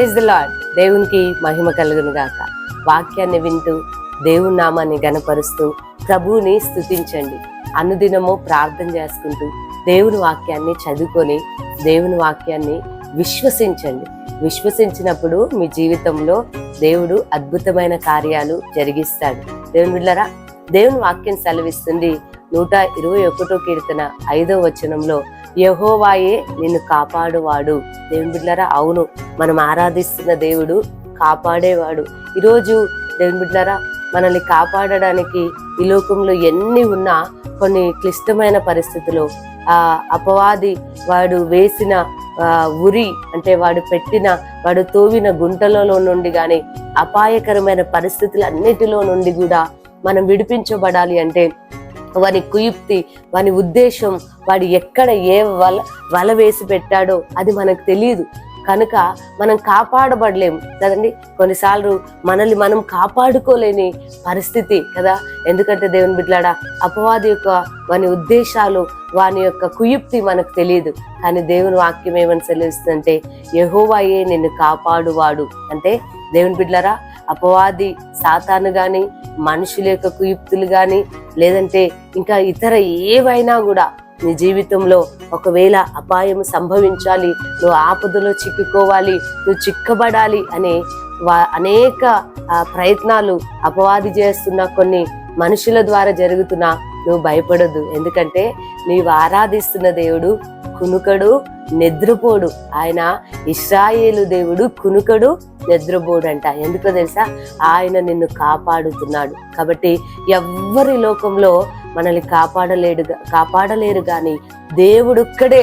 Praise the దేవునికి మహిమ కలుగును గాక. వాక్యాన్ని వింటూ దేవుని నామాన్ని గనపరుస్తూ ప్రభువుని స్తుతించండి. అనుదినము ప్రార్థన చేసుకుంటూ దేవుని వాక్యాన్ని చదువుకొని దేవుని వాక్యాన్ని విశ్వసించండి. విశ్వసించినప్పుడు మీ జీవితంలో దేవుడు అద్భుతమైన కార్యాలు జరిగిస్తాడు. దేవుని బిడ్డలారా దేవుని వాక్యం సెలవిస్తుంది నూట ఇరవై ఒకటో కీర్తన ఐదో వచనంలో యహోవాయే నిన్ను కాపాడువాడు. దేవుని బిడ్డలారా అవును మనం ఆరాధిస్తున్న దేవుడు కాపాడేవాడు. ఈరోజు దేవుని బిడ్డలారా మనల్ని కాపాడడానికి ఈ లోకంలో ఎన్ని ఉన్నా కొన్ని క్లిష్టమైన పరిస్థితులు ఆ అపవాది వాడు వేసిన ఉరి అంటే వాడు పెట్టిన వాడు తోవిన గుంటలలో నుండి కానీ అపాయకరమైన పరిస్థితులు అన్నిటిలో నుండి కూడా మనం విడిపించబడాలి అంటే వాని కుయుక్తి వాని ఉద్దేశం వాడు ఎక్కడ ఏ వల వల వేసి పెట్టాడో అది మనకు తెలియదు కనుక మనం కాపాడబడలేము కదండి? కొన్నిసార్లు మనల్ని మనం కాపాడుకోలేని పరిస్థితి కదా? ఎందుకంటే దేవుని బిడ్లాడా అపవాది యొక్క వాని ఉద్దేశాలు వాని యొక్క కుయుక్తి మనకు తెలియదు కానీ దేవుని వాక్యం ఏమని సెలవిస్తుందంటే యహోవాయే నిన్ను కాపాడువాడు. అంటే దేవుని బిడ్లరా అపవాది సాతాను కానీ మనుషుల యొక్క కుయుక్తులు కానీ లేదంటే ఇంకా ఇతర ఏవైనా కూడా నీ జీవితంలో ఒకవేళ అపాయం సంభవించాలి నువ్వు ఆపదలో చిక్కుకోవాలి నువ్వు చిక్కబడాలి అనే వా అనేక ప్రయత్నాలు అపవాది చేస్తున్న కొన్ని మనుషుల ద్వారా జరుగుతున్న నువ్వు భయపడద్దు. ఎందుకంటే నీవు ఆరాధిస్తున్న దేవుడు కునుకడు నిద్రపోడు. ఆయన ఇస్రాయేలు దేవుడు కునుకడు నిద్రపోడు అంట ఎందుకో తెలుసా? ఆయన నిన్ను కాపాడుతున్నాడు. కాబట్టి ఎవ్వరి లోకంలో మనల్ని కాపాడలేడు కాపాడలేరు కానీ దేవుడుక్కడే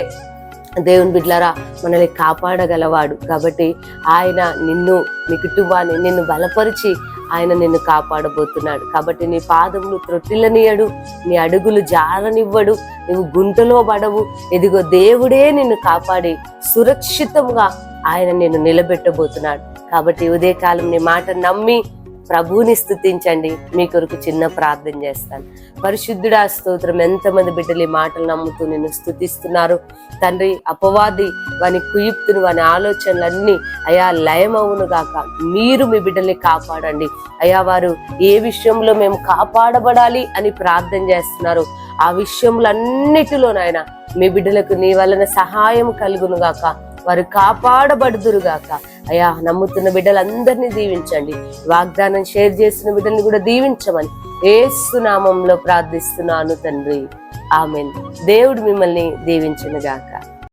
దేవుని బిడ్లారా మనల్ని కాపాడగలవాడు. కాబట్టి ఆయన నిన్ను నీ కుటుంబాన్ని నిన్ను బలపరిచి ఆయన నిన్ను కాపాడబోతున్నాడు. కాబట్టి నీ పాదములు త్రొట్టిల్లనియడు నీ అడుగులు జారనివ్వడు నువ్వు గుంటలో పడవు. ఇదిగో దేవుడే నిన్ను కాపాడి సురక్షితంగా ఆయన నిన్ను నిలబెట్టబోతున్నాడు. కాబట్టి ఉదయకాలం నీ మాట నమ్మి ప్రభువుని స్థుతించండి. మీ కొరకు చిన్న ప్రార్థన చేస్తాను. పరిశుద్ధుడా స్తోత్రం ఎంతమంది బిడ్డలు ఈ మాటలు నమ్ముతూ నిన్ను స్థుతిస్తున్నారు. తండ్రి అపవాది వాని కుయుక్తును వాని ఆలోచనలన్నీ అయా లయమవును గాక. మీరు మీ బిడ్డల్ని కాపాడండి. అయా వారు ఏ విషయంలో మేము కాపాడబడాలి అని ప్రార్థన చేస్తున్నారు. ఆ విషయములన్నిటిలోనైనా మీ బిడ్డలకు నీ వలన సహాయం కలుగును గాక. వారు కాపాడబడుదురు అయ్యా నమ్ముతున్న బిడ్డలందరినీ దీవించండి. వాగ్దానం షేర్ చేస్తున్న బిడ్డల్ని కూడా దీవించమని ఏసునామంలో ప్రార్థిస్తున్నాను తండ్రి. ఆమెన్. దేవుడు మిమ్మల్ని దీవించను గాక.